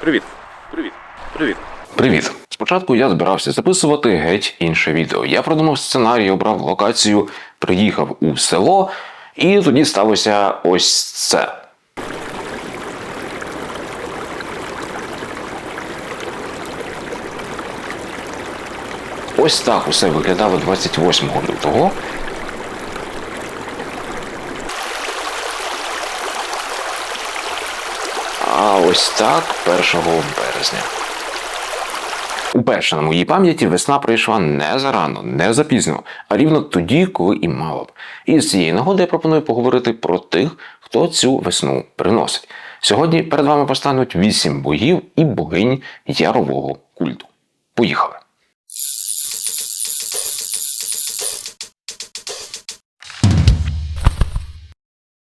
Привіт. Привіт. Привіт. Привіт! Спочатку я збирався записувати геть інше відео. Я продумав сценарій, обрав локацію, приїхав у село, і тоді сталося ось це. Ось так усе виглядало 28 лютого. А ось так 1 березня. Уперше на моїй пам'яті весна прийшла не зарано, не запізно, а рівно тоді, коли і мало б. І з цієї нагоди я пропоную поговорити про тих, хто цю весну приносить. Сьогодні перед вами постануть вісім богів і богинь ярового культу. Поїхали!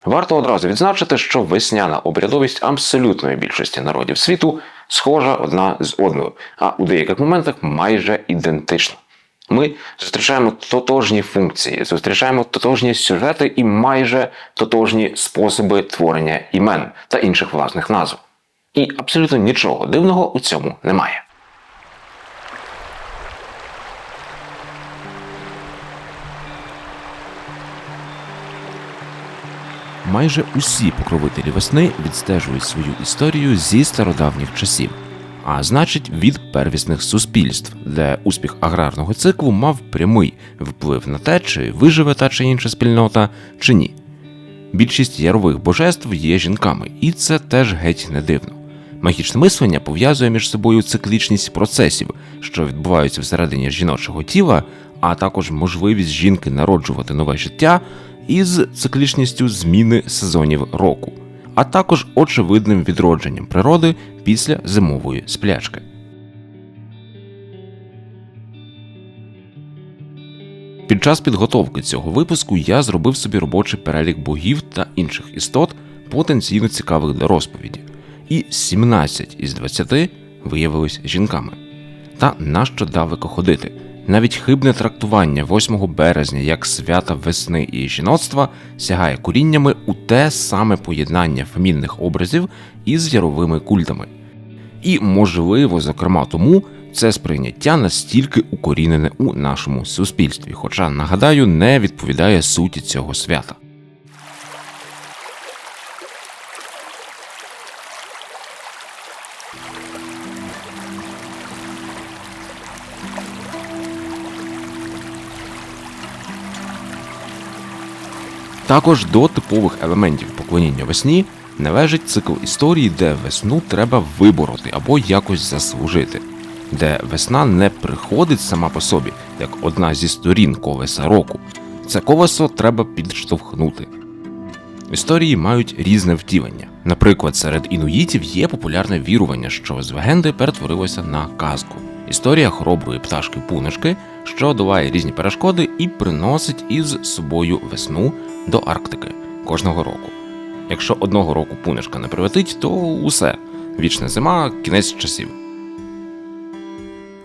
Варто одразу відзначити, що весняна обрядовість абсолютної більшості народів світу схожа одна з одною, а у деяких моментах майже ідентична. Ми зустрічаємо тотожні функції, зустрічаємо тотожні сюжети і майже тотожні способи творення імен та інших власних назв. І абсолютно нічого дивного у цьому немає. Майже усі покровителі весни відстежують свою історію зі стародавніх часів, а значить від первісних суспільств, де успіх аграрного циклу мав прямий вплив на те, чи виживе та чи інша спільнота, чи ні. Більшість ярових божеств є жінками, і це теж геть не дивно. Магічне мислення пов'язує між собою циклічність процесів, що відбуваються всередині жіночого тіла, а також можливість жінки народжувати нове життя із циклічністю зміни сезонів року, а також очевидним відродженням природи після зимової сплячки. Під час підготовки цього випуску я зробив собі робочий перелік богів та інших істот, потенційно цікавих для розповіді, і 17 із 20 виявились жінками. Та нащо далеко ходити? Навіть хибне трактування 8 березня як свята весни і жіноцтва сягає коріннями у те саме поєднання фемінних образів із яровими культами. І, можливо, зокрема тому, це сприйняття настільки укорінене у нашому суспільстві, хоча, нагадаю, не відповідає суті цього свята. Також до типових елементів поклоніння весні належить цикл історії, де весну треба вибороти або якось заслужити, де весна не приходить сама по собі, як одна зі сторін колеса року. Це колесо треба підштовхнути. Історії мають різне втілення. Наприклад, серед інуїтів є популярне вірування, що з легенди перетворилося на казку. Історія хороброї пташки пунишки, що долає різні перешкоди і приносить із собою весну до Арктики кожного року. Якщо одного року пунишка не прилетить, то усе вічна зима, кінець часів.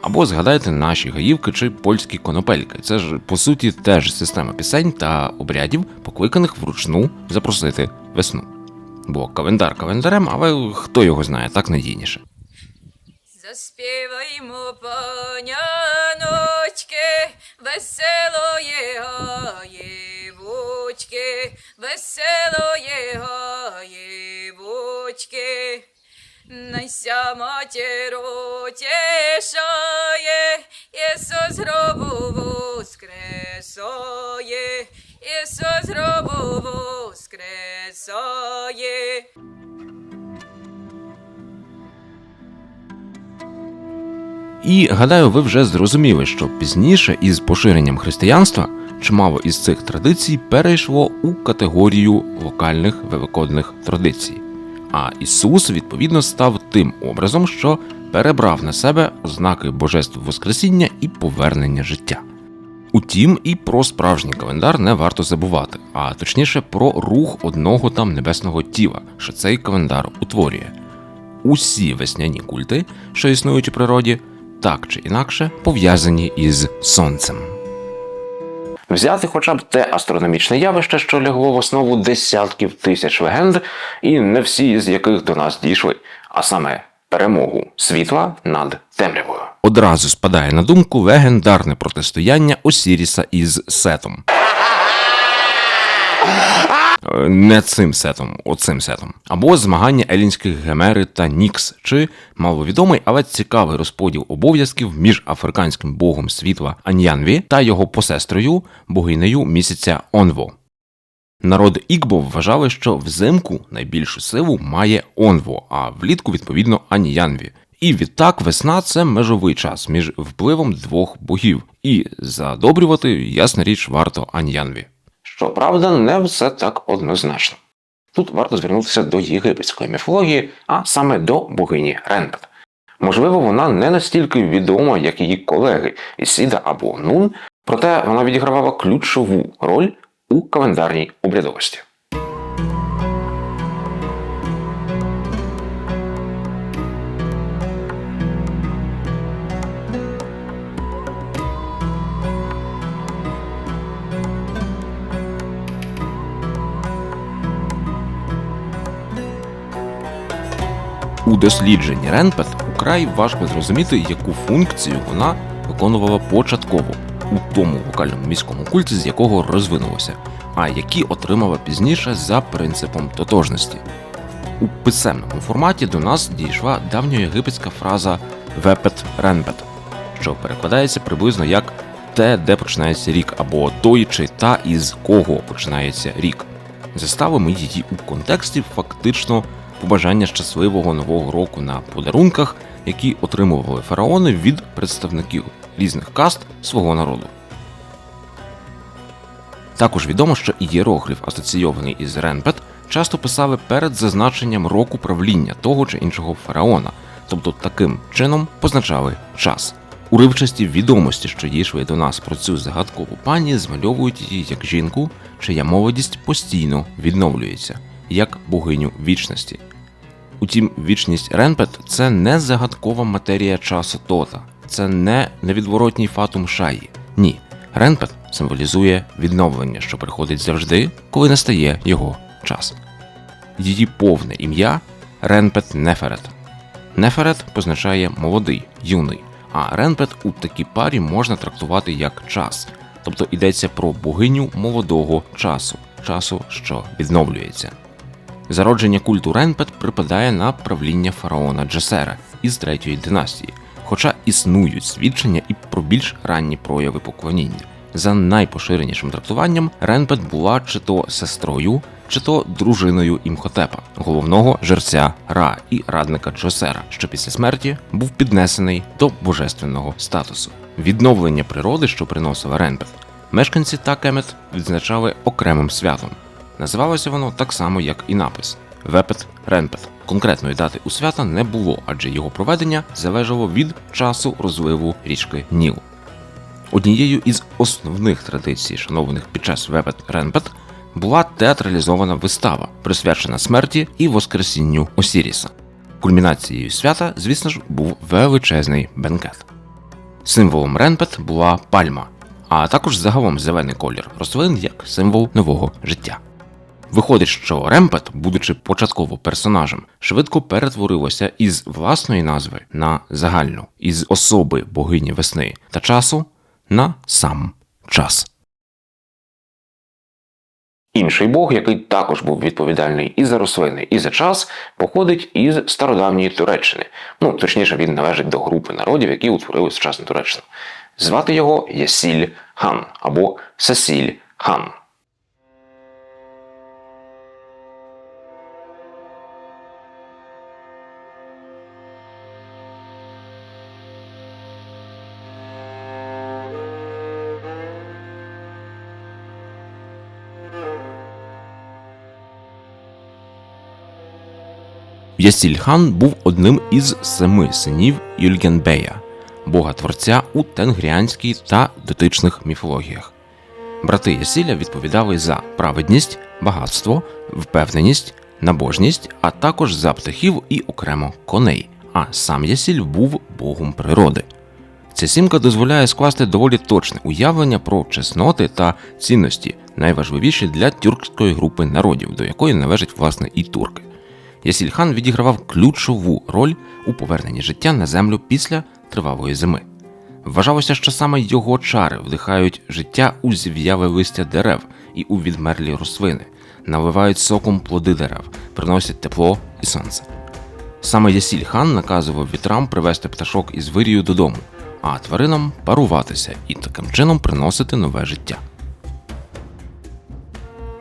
Або згадайте наші гаївки чи польські конопельки. Це ж по суті теж система пісень та обрядів, покликаних вручну запросити весну. Бо календар календарем, але хто його знає, так надійніше. Заспіваймо, паняночки, веселої гаєвочки, веселої гаєвочки. Найся матіру тішає, Ісус гробу воскресає, Ісус гробу воскресає. І гадаю, ви вже зрозуміли, що пізніше із поширенням християнства чимало із цих традицій перейшло у категорію локальних великодних традицій. А Ісус, відповідно, став тим образом, що перебрав на себе ознаки божеств Воскресіння і повернення життя. Утім, і про справжній календар не варто забувати, а точніше про рух одного там небесного тіла, що цей календар утворює. Усі весняні культи, що існують у природі, так чи інакше пов'язані із сонцем. Взяти хоча б те астрономічне явище, що лягло в основу десятків тисяч легенд, і не всі з яких до нас дійшли, а саме перемогу світла над темрявою. Одразу спадає на думку легендарне протистояння Осіріса із Сетом. Не цим сетом, оцим сетом. Або змагання елінських Гемери та Нікс, чи маловідомий, але цікавий розподіл обов'язків між африканським богом світла Аньянві та його посестрою, богинею місяця Онво. Народ Ікбо вважали, що взимку найбільшу силу має Онво, а влітку, відповідно, Аніянві. І відтак весна це межовий час між впливом двох богів, і задобрювати, ясна річ, варто Аньянві. Щоправда, не все так однозначно. Тут варто звернутися до єгипетської міфології, а саме до богині Ренпет. Можливо, вона не настільки відома, як її колеги Ісіда або Нун, проте вона відігравала ключову роль у календарній обрядовості. У дослідженні Ренпет украй важко зрозуміти, яку функцію вона виконувала початково у тому вокальному міському культі, з якого розвинулося, а які отримала пізніше за принципом тотожності. У писемному форматі до нас дійшла давньоєгипетська фраза вепет ренпет, що перекладається приблизно як те, де починається рік, або той чи та, із кого починається рік. Заставимо її у контексті фактично побажання щасливого нового року на подарунках, які отримували фараони від представників різних каст свого народу. Також відомо, що ієрогліф, асоційований із Ренпет, часто писали перед зазначенням року правління того чи іншого фараона, тобто таким чином позначали час. Уривчасті відомості, що дійшли до нас про цю загадкову пані, змальовують її як жінку, чия молодість постійно відновлюється, як богиню вічності. Утім, вічність Ренпет це не загадкова матерія часу Тота, це не невідворотній фатум шаї. Ні, Ренпет символізує відновлення, що приходить завжди, коли настає його час. Її повне ім'я Ренпет Неферет. Неферет позначає молодий, юний, а Ренпет у такій парі можна трактувати як час, тобто йдеться про богиню молодого часу, часу, що відновлюється. Зародження культу Ренпет припадає на правління фараона Джесера із третьої династії, хоча існують свідчення і про більш ранні прояви поклоніння. За найпоширенішим трактуванням, Ренпет була чи то сестрою, чи то дружиною Імхотепа, головного жерця Ра і радника Джосера, що після смерті був піднесений до божественного статусу. Відновлення природи, що приносила Ренпет, мешканці Такемет відзначали окремим святом. Називалося воно так само, як і напис Вепет Ренпет. Конкретної дати у свята не було, адже його проведення залежало від часу розливу річки Ніл. Однією із основних традицій, шанованих під час Вепет Ренпет, була театралізована вистава, присвячена смерті і воскресінню Осіріса. Кульмінацією свята, звісно ж, був величезний бенкет. Символом Ренпет була пальма, а також загалом зелений колір рослин як символ нового життя. Виходить, що Ремпет, будучи початково персонажем, швидко перетворилося із власної назви на загальну, із особи богині весни та часу на сам час. Інший бог, який також був відповідальний і за рослини, і за час, походить із стародавньої Туреччини. Ну, точніше, він належить до групи народів, які утворили сучасну Туреччину. Звати його Ясіль Хан або Сесіль Хан. Ясіль-хан був одним із семи синів Юльгенбея, бога творця у тенгріанській та дотичних міфологіях. Брати Ясіля відповідали за праведність, багатство, впевненість, набожність, а також за птахів і окремо коней. А сам Ясіль був богом природи. Ця сімка дозволяє скласти доволі точне уявлення про чесноти та цінності, найважливіші для тюркської групи народів, до якої належать власне і турки. Ясільхан відігравав ключову роль у поверненні життя на землю після тривалої зими. Вважалося, що саме його чари вдихають життя у зів'яве листя дерев і у відмерлі рослини, наливають соком плоди дерев, приносять тепло і сонце. Саме Ясіль хан наказував вітрам привезти пташок із вирію додому, а тваринам паруватися і таким чином приносити нове життя.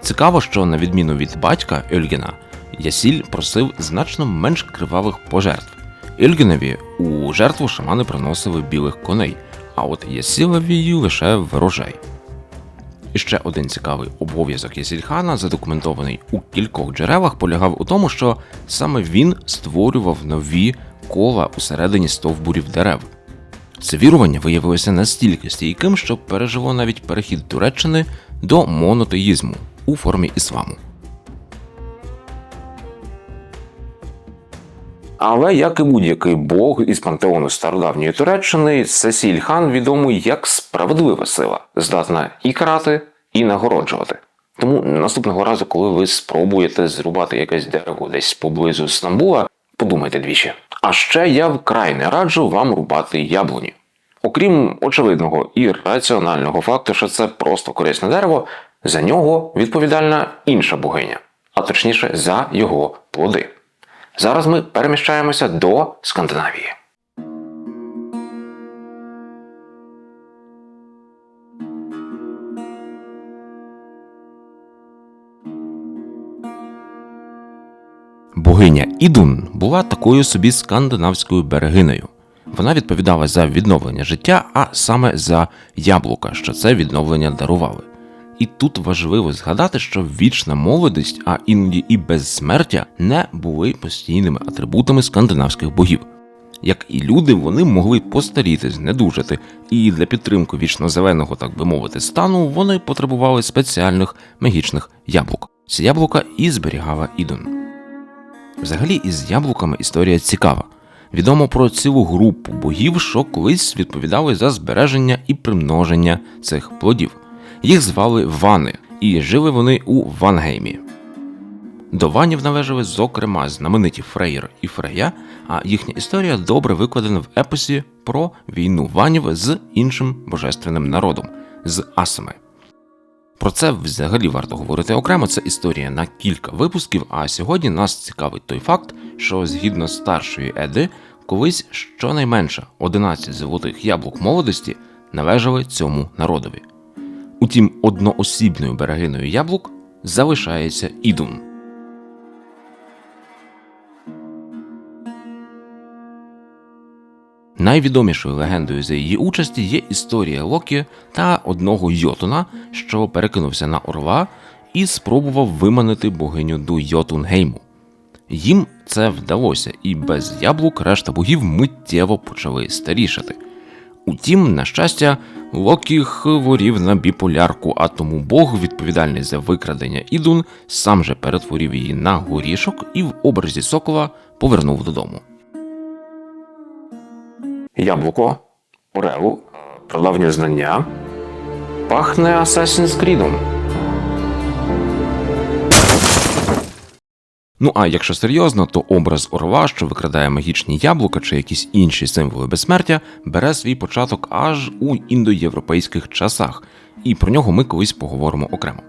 Цікаво, що на відміну від батька Ельгіна, Ясіль просив значно менш кривавих пожертв. Ельгінові у жертву шамани приносили білих коней, а от Ясілові лише врожай. І ще один цікавий обов'язок Ясільхана, задокументований у кількох джерелах, полягав у тому, що саме він створював нові кола усередині стовбурів дерев. Це вірування виявилося настільки стійким, що пережило навіть перехід Туреччини до монотеїзму у формі ісламу. Але як і будь-який бог із пантеону стародавньої Туреччини, Сесіль хан відомий як справедлива сила, здатна і карати, і нагороджувати. Тому наступного разу, коли ви спробуєте зрубати якесь дерево десь поблизу Стамбула, подумайте двічі. А ще я вкрай не раджу вам рубати яблуні. Окрім очевидного і раціонального факту, що це просто корисне дерево, за нього відповідальна інша богиня, а точніше за його плоди. Зараз ми переміщаємося до Скандинавії. Богиня Ідун була такою собі скандинавською берегинею. Вона відповідала за відновлення життя, а саме за яблука, що це відновлення дарували. І тут важливо згадати, що вічна молодість, а іноді і безсмертя не були постійними атрибутами скандинавських богів. Як і люди, вони могли постаріти, знедужати, і для підтримки вічно-зеленого, так би мовити, стану вони потребували спеціальних магічних яблук. Ці яблука і зберігала Ідун. Взагалі, із яблуками історія цікава. Відомо про цілу групу богів, що колись відповідали за збереження і примноження цих плодів. Їх звали Вани, і жили вони у Вангеймі. До Ванів належали, зокрема, знамениті Фрейр і Фрея, а їхня історія добре викладена в епосі про війну Ванів з іншим божественним народом з Асами. Про це взагалі варто говорити окремо. Це історія на кілька випусків. А сьогодні нас цікавить той факт, що згідно старшої Еди, колись щонайменше 11 золотих яблук молодості належали цьому народові. Утім, одноосібною берегиною яблук залишається Ідун. Найвідомішою легендою за її участі є історія Локі та одного Йотуна, що перекинувся на орла і спробував виманити богиню до Йотунгейму. Їм це вдалося, і без яблук решта богів миттєво почали старішати. Утім, на щастя, Локі хворів на біполярку, а тому Бог, відповідальний за викрадення Ідун, сам же перетворив її на горішок і в образі сокола повернув додому. Яблуко, Орелу, прадавнє знання. Пахне Assassin's Creed. Ну а якщо серйозно, то образ орла, що викрадає магічні яблука чи якісь інші символи безсмертя, бере свій початок аж у індоєвропейських часах, і про нього ми колись поговоримо окремо.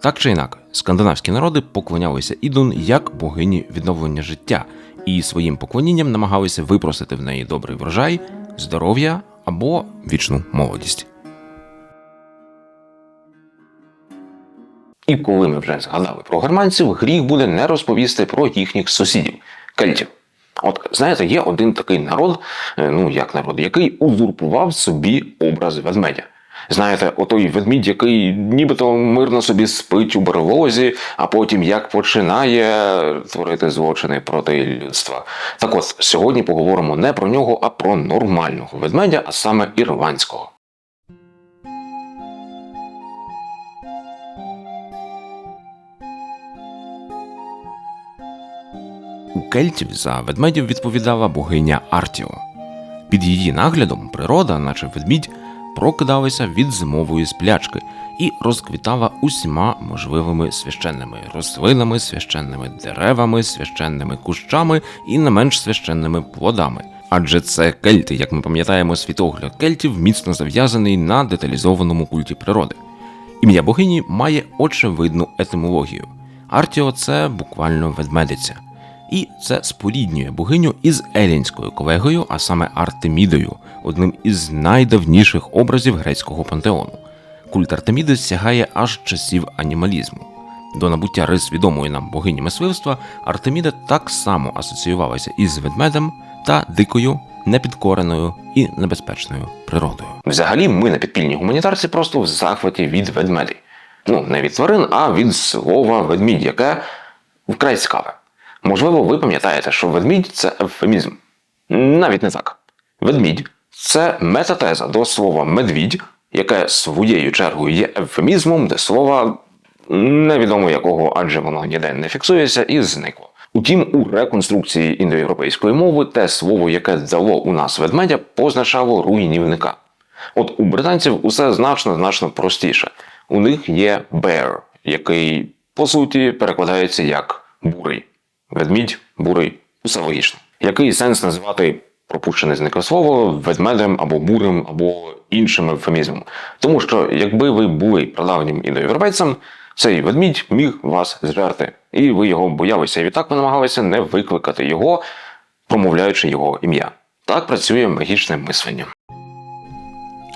Так чи інак, скандинавські народи поклонялися Ідун як богині відновлення життя, і своїм поклонінням намагалися випросити в неї добрий врожай, здоров'я або вічну молодість. І коли ми вже згадали про германців, гріх буде не розповісти про їхніх сусідів кельтів. От знаєте, є один такий народ, е, ну як народ, який узурпував собі образ ведмедя. Знаєте, отой ведмідь, який нібито мирно собі спить у берлозі, а потім як починає творити злочини проти людства. Так от сьогодні поговоримо не про нього, а про нормального ведмедя, а саме ірландського. Кельтів за ведмедів відповідала богиня Артіо. Під її наглядом природа, наче ведмідь, прокидалася від зимової сплячки і розквітала усіма можливими священними рослинами, священними деревами, священними кущами і не менш священними плодами. Адже це кельти, як ми пам'ятаємо, світогляд кельтів міцно зав'язаний на деталізованому культі природи. Ім'я богині має очевидну етимологію. Артіо це буквально ведмедиця. І це споріднює богиню із елінською колегою, а саме Артемідою, одним із найдавніших образів грецького пантеону. Культ Артеміди сягає аж часів анімалізму. До набуття рис відомої нам богині мисливства Артеміда так само асоціювалася із ведмедем та дикою, непідкореною і небезпечною природою. Взагалі, ми на підпільній гуманітарці просто в захваті від ведмедей. Ну, не від тварин, а від слова ведмідь, яке вкрай цікаве. Можливо, ви пам'ятаєте, що ведмідь це ефемізм. Навіть не так. Ведмідь це метатеза до слова медвідь, яке своєю чергою є ефемізмом до слова невідомо якого, адже воно ніде не фіксується і зникло. Утім, у реконструкції індоєвропейської мови те слово, яке дало у нас ведмедя, позначало руйнівника. От у британців усе значно значно простіше. У них є bear, який по суті перекладається як бурий. Ведмідь, бурий, усе логічно. Який сенс називати пропущене зникле слово ведмедем або бурим, або іншим ефемізмом? Тому що якби ви були прадавнім індоєвропейцем, цей ведмідь міг вас зжерти, і ви його боялися, і відтак ви намагалися не викликати його, промовляючи його ім'я. Так працює магічне мислення.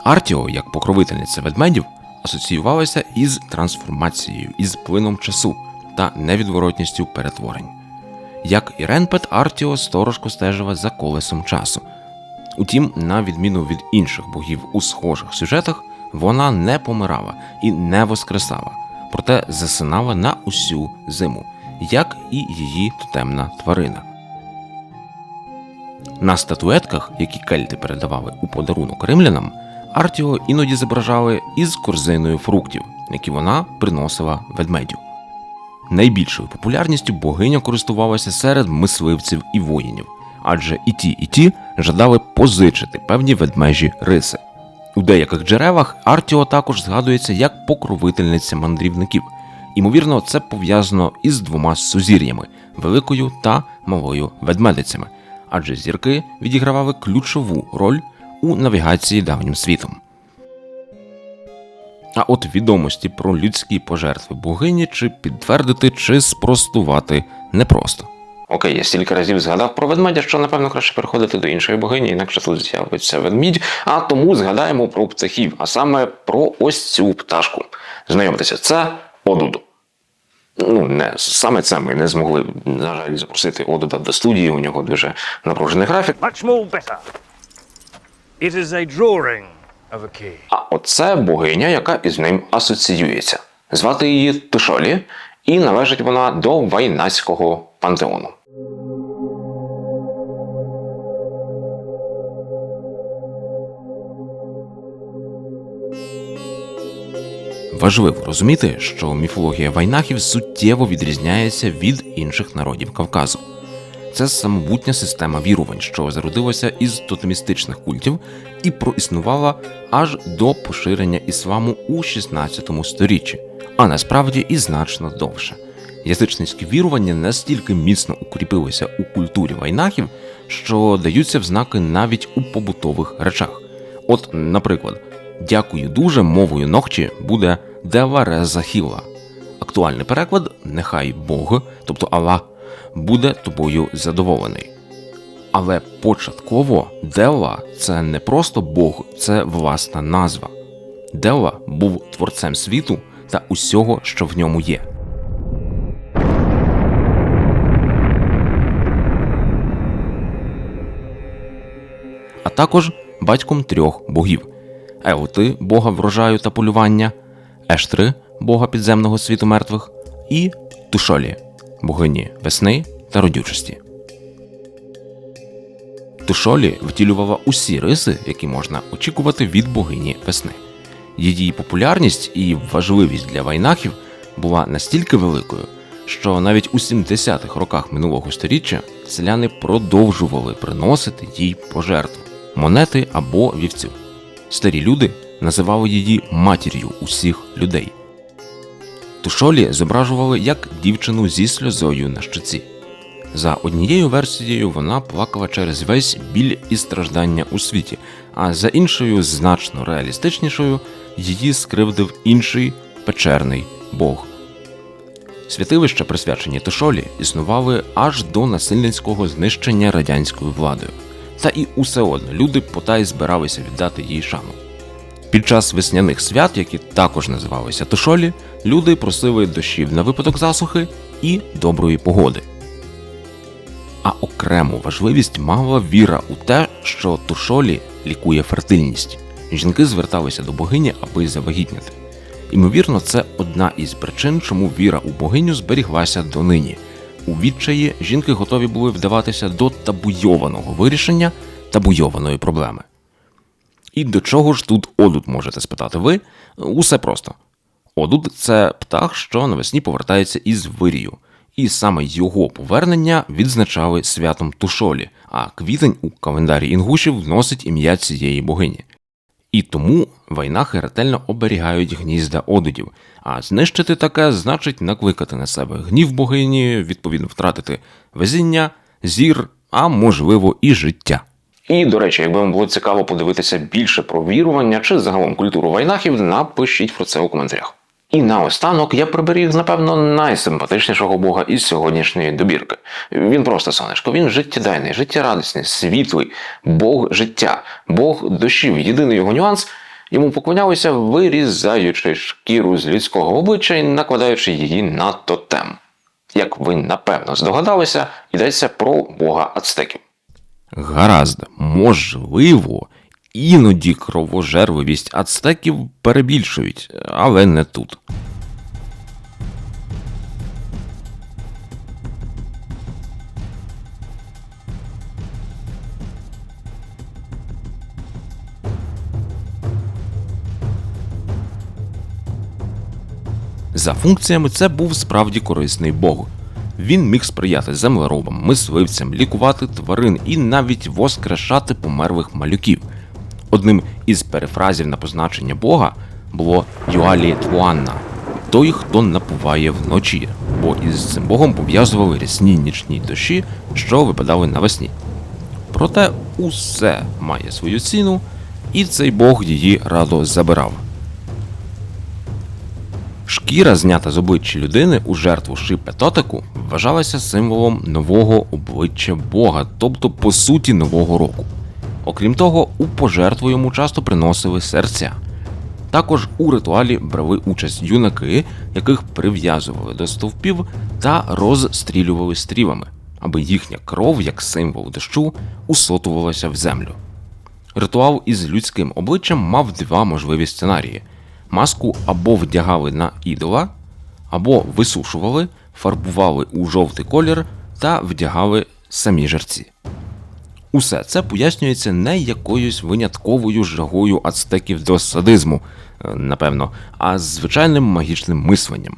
Артіо, як покровительниця ведмедів, асоціювалася із трансформацією, із плином часу та невідворотністю перетворень. Як і Ренпет, Артіо сторожко стежила за колесом часу. Утім, на відміну від інших богів у схожих сюжетах, вона не помирала і не воскресала, проте засинала на усю зиму, як і її тотемна тварина. На статуетках, які кельти передавали у подарунок римлянам, Артіо іноді зображали із корзиною фруктів, які вона приносила ведмедю. Найбільшою популярністю богиня користувалася серед мисливців і воїнів, адже і ті, і ті жадали позичити певні ведмежі риси. У деяких джерелах Артіо також згадується як покровительниця мандрівників. Ймовірно, це пов'язано із двома сузір'ями великою та малою ведмедицями, адже зірки відігравали ключову роль у навігації давнім світом. А от відомості про людські пожертви богині чи підтвердити, чи спростувати непросто. Окей, я стільки разів згадав про ведмедя, що напевно краще переходити до іншої богині, інакше тут з'явиться ведмідь. А тому згадаємо про птахів, а саме про ось цю пташку. Знайомтеся, це Одуду. Ну, не саме це ми не змогли, на жаль, запросити Одуда до студії. У нього дуже напружений графік. Much more better. It is a drawing. А оце богиня, яка із ним асоціюється. Звати її Тишолі, і належить вона до Вайнаського пантеону. Важливо розуміти, що міфологія вайнахів суттєво відрізняється від інших народів Кавказу. Це самобутня система вірувань, що зародилася із тотемістичних культів і проіснувала аж до поширення ісламу у 16 сторіччі, а насправді і значно довше. Язичницькі вірування настільки міцно укріпилися у культурі вайнахів, що даються в знаки навіть у побутових речах. От, наприклад, дякую дуже мовою ногчі буде Деварезахіла. Актуальний переклад нехай Бог, тобто Аллах, буде тобою задоволений. Але початково Дева це не просто Бог, це власна назва. Дева був творцем світу та усього, що в ньому є. а також батьком трьох богів: Еоти, бога врожаю та полювання, Ештри, бога підземного світу мертвих, і Тушолі, богині весни та родючості. Тушолі втілювала усі риси, які можна очікувати від богині весни. Її популярність і важливість для вайнахів була настільки великою, що навіть у 70-х роках минулого століття селяни продовжували приносити їй пожертву монети або вівцю. Старі люди називали її матір'ю усіх людей. Тушолі зображували як дівчину зі сльозою на щоці. За однією версією, вона плакала через весь біль і страждання у світі, а за іншою, значно реалістичнішою, її скривдив інший печерний бог. Святилища, присвячені Тушолі, існували аж до насильницького знищення радянською владою. Та і усе одно люди потай збиралися віддати їй шану. Під час весняних свят, які також називалися Тушолі, люди просили дощів на випадок засухи і доброї погоди. А окрему важливість мала віра у те, що тушолі лікує фертильність. Жінки зверталися до богині, аби завагітняти. Імовірно, це одна із причин, чому віра у богиню зберіглася донині. У відчаї жінки готові були вдаватися до табуйованого вирішення табуйованої проблеми. І до чого ж тут одут, можете спитати ви? Усе просто. Одут це птах, що навесні повертається із вирію. І саме його повернення відзначали святом Тушолі, а квітень у календарі інгушів носить ім'я цієї богині. І тому вайнахи ретельно оберігають гнізда одудів, а знищити таке значить накликати на себе гнів богині, відповідно втратити везіння, зір, а можливо і життя. І, до речі, якби вам було цікаво подивитися більше про вірування чи загалом культуру вайнахів, напишіть про це у коментарях. І наостанок я приберіг, напевно, найсимпатичнішого бога із сьогоднішньої добірки. Він просто сонечко, він життєдайний, життєрадісний, світлий, Бог життя, Бог душів. Єдиний його нюанс йому поклонялися, вирізаючи шкіру з людського обличчя і накладаючи її на тотем. Як ви напевно здогадалися, йдеться про бога ацтеків. Гаразд, можливо, іноді кровожерливість ацтеків перебільшують, але не тут. За функціями це був справді корисний бог. Він міг сприяти землеробам, мисливцям, лікувати тварин і навіть воскрешати померлих малюків. Одним із перефразів на позначення Бога було Юалі Твуанна той, хто напуває вночі, бо із цим богом пов'язували рясні нічні дощі, що випадали навесні. Проте усе має свою ціну, і цей бог її радо забирав. Шкіра, знята з обличчя людини у жертву шипетотику, вважалася символом нового обличчя Бога, тобто по суті нового року. Окрім того, у пожертву йому часто приносили серця. Також у ритуалі брали участь юнаки, яких прив'язували до стовпів та розстрілювали стрілами, аби їхня кров, як символ дощу, усотувалася в землю. Ритуал із людським обличчям мав два можливі сценарії: маску або вдягали на ідола, або висушували, фарбували у жовтий колір та вдягали самі жерці. Усе це пояснюється не якоюсь винятковою жагою ацтеків до садизму, е, напевно, а звичайним магічним мисленням.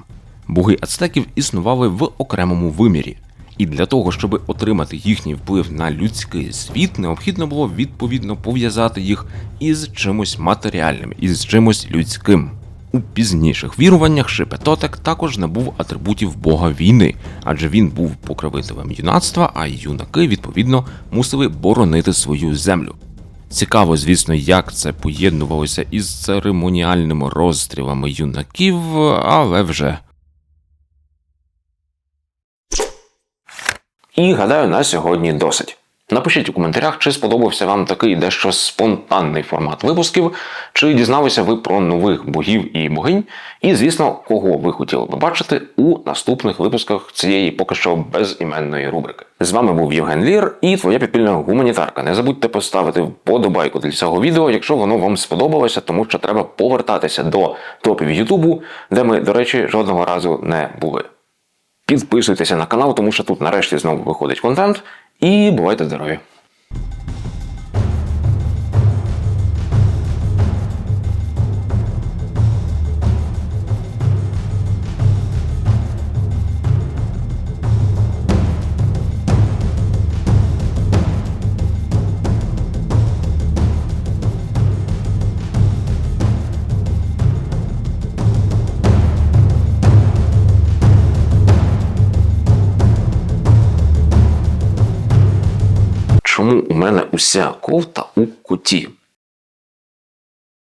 Боги ацтеків існували в окремому вимірі, і для того, щоб отримати їхній вплив на людський світ, необхідно було відповідно пов'язати їх із чимось матеріальним, із чимось людським. У пізніших віруваннях Шепетотек також набув атрибутів бога війни, адже він був покровителем юнацтва, а юнаки, відповідно, мусили боронити свою землю. Цікаво, звісно, як це поєднувалося із церемоніальними розстрілами юнаків, але вже. І гадаю, на сьогодні досить. Напишіть у коментарях, чи сподобався вам такий дещо спонтанний формат випусків, чи дізналися ви про нових богів і богинь, і, звісно, кого ви хотіли би бачити у наступних випусках цієї поки що безіменної рубрики. З вами був Євген Лір і твоя підпільна гуманітарка. Не забудьте поставити вподобайку для цього відео, якщо воно вам сподобалося, тому що треба повертатися до топів Ютубу, де ми, до речі, жодного разу не були. Підписуйтеся на канал, тому що тут нарешті знову виходить контент. І бувайте здорові! Мене уся кофта у коті.